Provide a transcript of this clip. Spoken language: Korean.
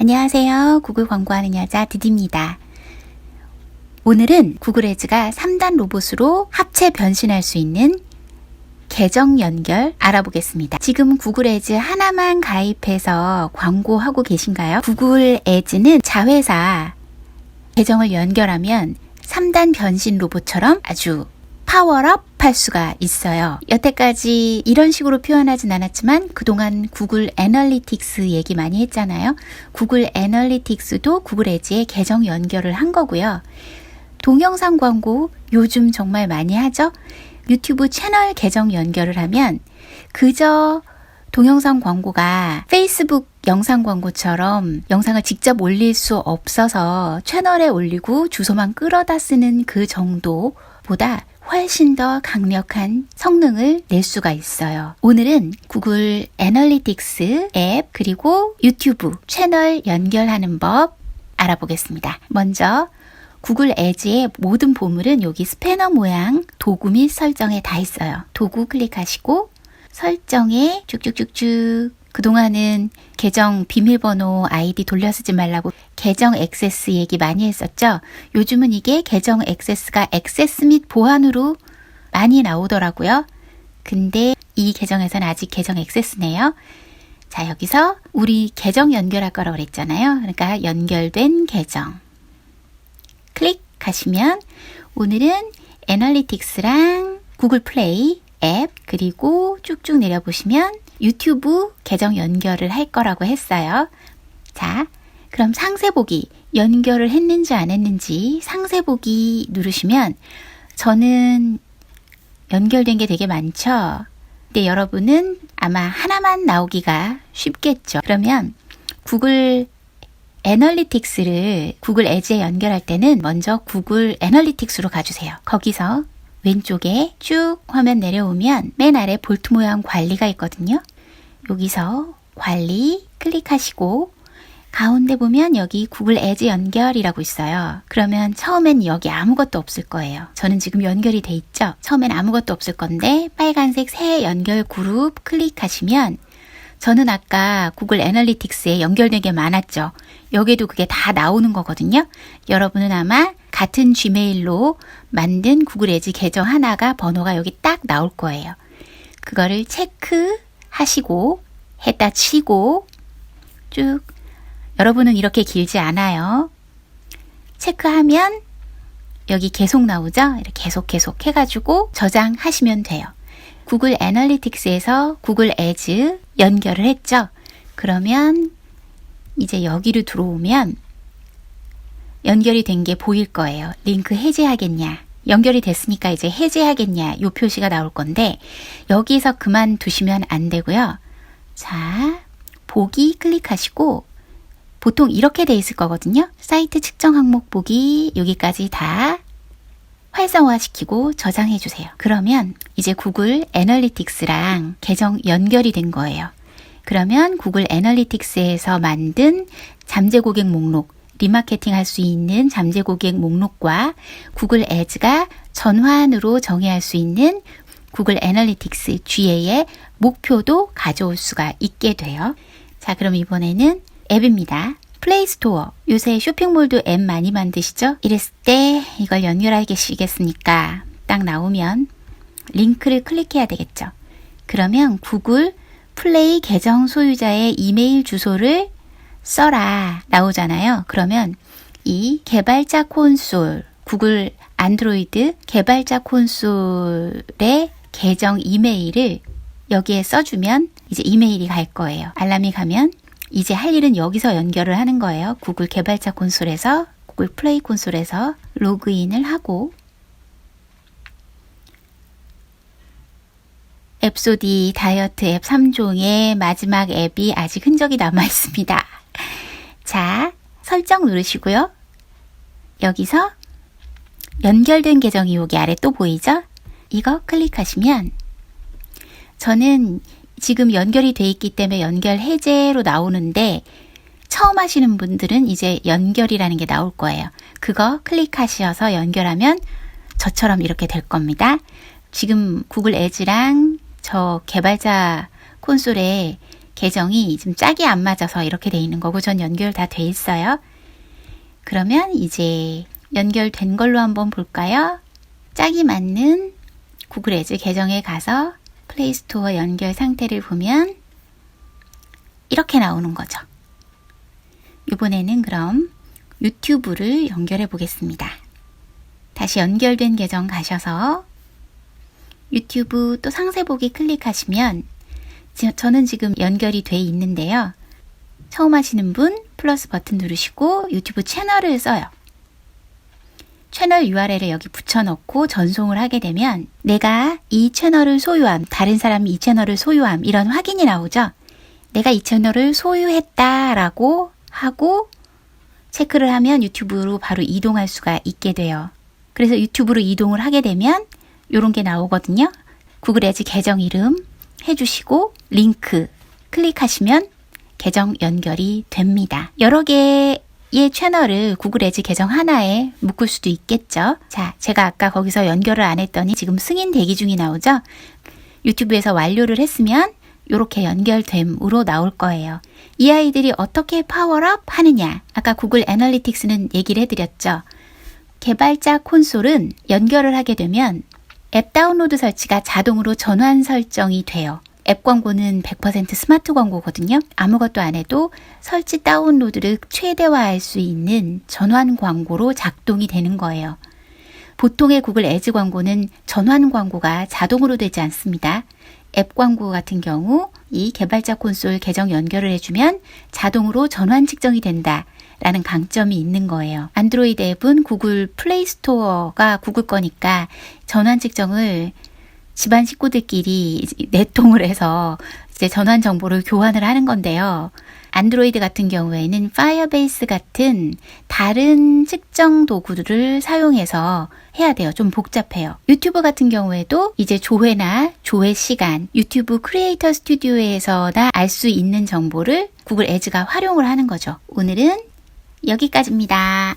안녕하세요. 구글 광고하는 여자 드디입니다. 오늘은 구글 에즈가 3단 로봇으로 합체 변신할 수 있는 계정 연결 알아보겠습니다. 지금 구글 에즈 하나만 가입해서 광고하고 계신가요? 구글 에즈는 자회사 계정을 연결하면 3단 변신 로봇처럼 아주 파워업 할 수가 있어요. 여태까지 이런 식으로 표현하진 않았지만 그동안 구글 애널리틱스 얘기 많이 했잖아요. 구글 애널리틱스도 구글 에즈에 계정 연결을 한 거고요. 동영상 광고 요즘 정말 많이 하죠? 유튜브 채널 계정 연결을 하면 그저 동영상 광고가 페이스북 영상 광고처럼 영상을 직접 올릴 수 없어서 채널에 올리고 주소만 끌어다 쓰는 그 정도보다 훨씬 더 강력한 성능을 낼 수가 있어요. 오늘은 구글 애널리틱스 앱 그리고 유튜브 채널 연결하는 법 알아보겠습니다. 먼저 구글 에즈의 모든 보물은 여기 스패너 모양 도구 및 설정에 다 있어요. 도구 클릭하시고 설정에 쭉쭉쭉쭉 그동안은 계정 비밀번호 아이디 돌려쓰지 말라고 계정 액세스 얘기 많이 했었죠. 요즘은 이게 계정 액세스가 액세스 및 보안으로 많이 나오더라고요. 근데 이 계정에서는 아직 계정 액세스네요. 자, 여기서 우리 계정 연결할 거라고 그랬잖아요. 그러니까 연결된 계정. 클릭하시면 오늘은 애널리틱스랑 구글 플레이 앱 그리고 쭉쭉 내려보시면 유튜브 계정 연결을 할 거라고 했어요. 자, 그럼 상세 보기 연결을 했는지 안 했는지 상세 보기 누르시면 저는 연결된 게 되게 많죠. 근데 여러분은 아마 하나만 나오기가 쉽겠죠. 그러면 구글 애널리틱스를 구글 에즈에 연결할 때는 먼저 구글 애널리틱스로 가주세요. 거기서 왼쪽에 쭉 화면 내려오면 맨 아래 볼트 모양 관리가 있거든요. 여기서 관리 클릭하시고 가운데 보면 여기 구글 에즈 연결이라고 있어요. 그러면 처음엔 여기 아무것도 없을 거예요. 저는 지금 연결이 돼 있죠? 처음엔 아무것도 없을 건데 빨간색 새 연결 그룹 클릭하시면 저는 아까 구글 애널리틱스에 연결된 게 많았죠. 여기에도 그게 다 나오는 거거든요. 여러분은 아마 같은 지메일로 만든 구글 에즈 계정 하나가 번호가 여기 딱 나올 거예요. 그거를 체크하시고 했다 치고 쭉 여러분은 이렇게 길지 않아요. 체크하면 여기 계속 나오죠? 이렇게 계속 계속 해가지고 저장하시면 돼요. 구글 애널리틱스에서 구글 에즈 연결을 했죠. 그러면 이제 여기로 들어오면 연결이 된 게 보일 거예요. 링크 해제하겠냐. 연결이 됐으니까 이제 해제하겠냐. 요 표시가 나올 건데 여기서 그만두시면 안 되고요. 자, 보기 클릭하시고 보통 이렇게 돼 있을 거거든요. 사이트 측정 항목 보기 여기까지 다 활성화시키고 저장해 주세요. 그러면 이제 구글 애널리틱스랑 계정 연결이 된 거예요. 그러면 구글 애널리틱스에서 만든 잠재 고객 목록, 리마케팅 할 수 있는 잠재 고객 목록과 구글 에즈가 전환으로 정의할 수 있는 구글 애널리틱스 GA의 목표도 가져올 수가 있게 돼요. 자, 그럼 이번에는 앱입니다. 플레이스토어. 요새 쇼핑몰도 앱 많이 만드시죠? 이랬을 때 이걸 연결하시겠습니까? 딱 나오면 링크를 클릭해야 되겠죠. 그러면 구글 플레이 계정 소유자의 이메일 주소를 써라 나오잖아요. 그러면 이 개발자 콘솔, 구글 안드로이드 개발자 콘솔의 계정 이메일을 여기에 써주면 이제 이메일이 갈 거예요. 알람이 가면 이제 할 일은 여기서 연결을 하는 거예요. 구글 개발자 콘솔에서 구글 플레이 콘솔에서 로그인을 하고 앱소디 다이어트 앱 3종의 마지막 앱이 아직 흔적이 남아 있습니다. 자, 설정 누르시고요. 여기서 연결된 계정이 여기 아래 또 보이죠? 이거 클릭하시면 저는 지금 연결이 돼 있기 때문에 연결 해제로 나오는데 처음 하시는 분들은 이제 연결이라는 게 나올 거예요. 그거 클릭하셔서 연결하면 저처럼 이렇게 될 겁니다. 지금 구글 에즈랑 저 개발자 콘솔에 계정이 좀 짝이 안 맞아서 이렇게 돼 있는 거고 전 연결 다 돼 있어요. 그러면 이제 연결된 걸로 한번 볼까요? 짝이 맞는 구글 에즈 계정에 가서 플레이스토어 연결 상태를 보면 이렇게 나오는 거죠. 이번에는 그럼 유튜브를 연결해 보겠습니다. 다시 연결된 계정 가셔서 유튜브 또 상세 보기 클릭하시면 지- 저는 지금 연결이 돼 있는데요. 처음 하시는 분 플러스 버튼 누르시고 유튜브 채널을 써요. 채널 URL을 여기 붙여넣고 전송을 하게 되면 내가 이 채널을 소유함, 다른 사람이 이 채널을 소유함 이런 확인이 나오죠. 내가 이 채널을 소유했다라고 하고 체크를 하면 유튜브로 바로 이동할 수가 있게 돼요. 그래서 유튜브로 이동을 하게 되면 이런 게 나오거든요. 구글 에즈 계정 이름 해주시고 링크 클릭하시면 계정 연결이 됩니다. 여러 개의 채널을 구글 에즈 계정 하나에 묶을 수도 있겠죠. 자, 제가 아까 거기서 연결을 안 했더니 지금 승인 대기 중이 나오죠. 유튜브에서 완료를 했으면 이렇게 연결됨으로 나올 거예요. 이 아이들이 어떻게 파워업 하느냐. 아까 구글 애널리틱스는 얘기를 해드렸죠. 개발자 콘솔은 연결을 하게 되면 앱 다운로드 설치가 자동으로 전환 설정이 돼요. 앱 광고는 100% 스마트 광고거든요. 아무것도 안 해도 설치 다운로드를 최대화할 수 있는 전환 광고로 작동이 되는 거예요. 보통의 구글 애즈 광고는 전환 광고가 자동으로 되지 않습니다. 앱 광고 같은 경우 이 개발자 콘솔 계정 연결을 해주면 자동으로 전환 측정이 된다. 라는 강점이 있는 거예요. 안드로이드 앱은 구글 플레이 스토어가 구글 거니까 전환 측정을 집안 식구들끼리 내통을 해서 이제 전환 정보를 교환을 하는 건데요. 안드로이드 같은 경우에는 파이어베이스 같은 다른 측정 도구들을 사용해서 해야 돼요. 좀 복잡해요. 유튜브 같은 경우에도 이제 조회나 조회 시간, 유튜브 크리에이터 스튜디오에서나 알 수 있는 정보를 구글 애즈가 활용을 하는 거죠. 오늘은 여기까지입니다.